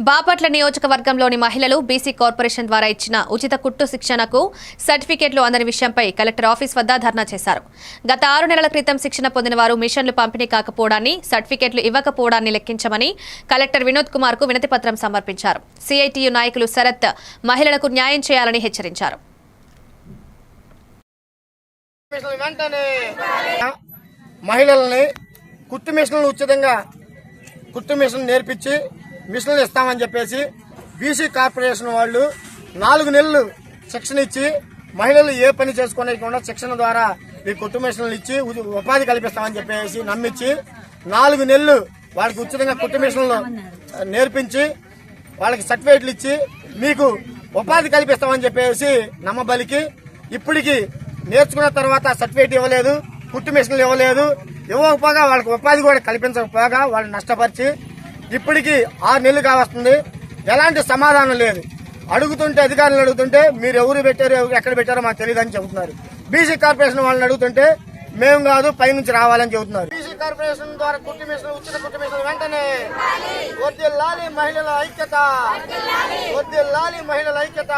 బాపట్ల నియోజకవర్గంలోని మహిళలు BC corporation ద్వారా ఇచ్చిన ఉచిత కుట్టు శిక్షణకు సర్టిఫికెట్లు అందని విషయంపై కలెక్టర్ ఆఫీస్ వద్ద ధర్నా చేశారు. గత ఆరు నెలల క్రితం శిక్షణ పొందిన వారు మిషన్లు పంపిణీ కాకపోవడాన్ని సర్టిఫికెట్లు ఇవ్వకపోవడాన్ని లెక్కించమని కలెక్టర్ వినోద్ కుమార్కు వినతిపత్రం సమర్పించారు. సిఐటియు నాయకులు శరత్ మహిళలకు న్యాయం చేయాలని హెచ్చరించారు. మహిళల్ని కుట్టు మిషన్లు ఉచితంగా కుట్టు మిషన్ నేర్పించి మిషన్లు ఇస్తామని చెప్పేసి బీసీ కార్పొరేషన్ వాళ్ళు నాలుగు నెలలు శిక్షణ ఇచ్చి మహిళలు ఏ పని చేసుకోనేకుండా శిక్షణ ద్వారా ఈ కుట్టు మిషన్లు ఇచ్చి ఉపాధి కల్పిస్తామని చెప్పేసి నమ్మించి నాలుగు నెలలు వాళ్ళకి ఉచితంగా కుట్టు మిషన్లు నేర్పించి వాళ్ళకి సర్టిఫికేట్లు ఇచ్చి మీకు ఉపాధి కల్పిస్తామని చెప్పేసి నమ్మబలికి ఇప్పటికి నేర్చుకున్న తర్వాత సర్టిఫికేట్ ఇవ్వలేదు కుట్టు మిషన్లు ఇవ్వలేదు ఇవ్వకపోగా వాళ్ళకి ఉపాధి కూడా కల్పించకపోగా వాళ్ళు నష్టపరిచి ఇప్పటికి ఆరు నెలలు కావస్తుంది. ఎలాంటి సమాధానం లేదు. అడుగుతుంటే అధికారులు అడుగుతుంటే మీరు ఎవరు పెట్టారు ఎవరు ఎక్కడ పెట్టారో మాకు తెలియదని చెబుతున్నారు. బీసీ కార్పొరేషన్ వాళ్ళని అడుగుతుంటే మేము కాదు పైనుంచి రావాలని చెబుతున్నారు. బీసీ కార్పొరేషన్ ద్వారా కుట్టు మిషన్ ఉచిత కుట్టు మిషన్ వెంటనే వద్దు లాలి మహిళల ఐక్యత. వద్దు లాలి మహిళల ఐక్యత.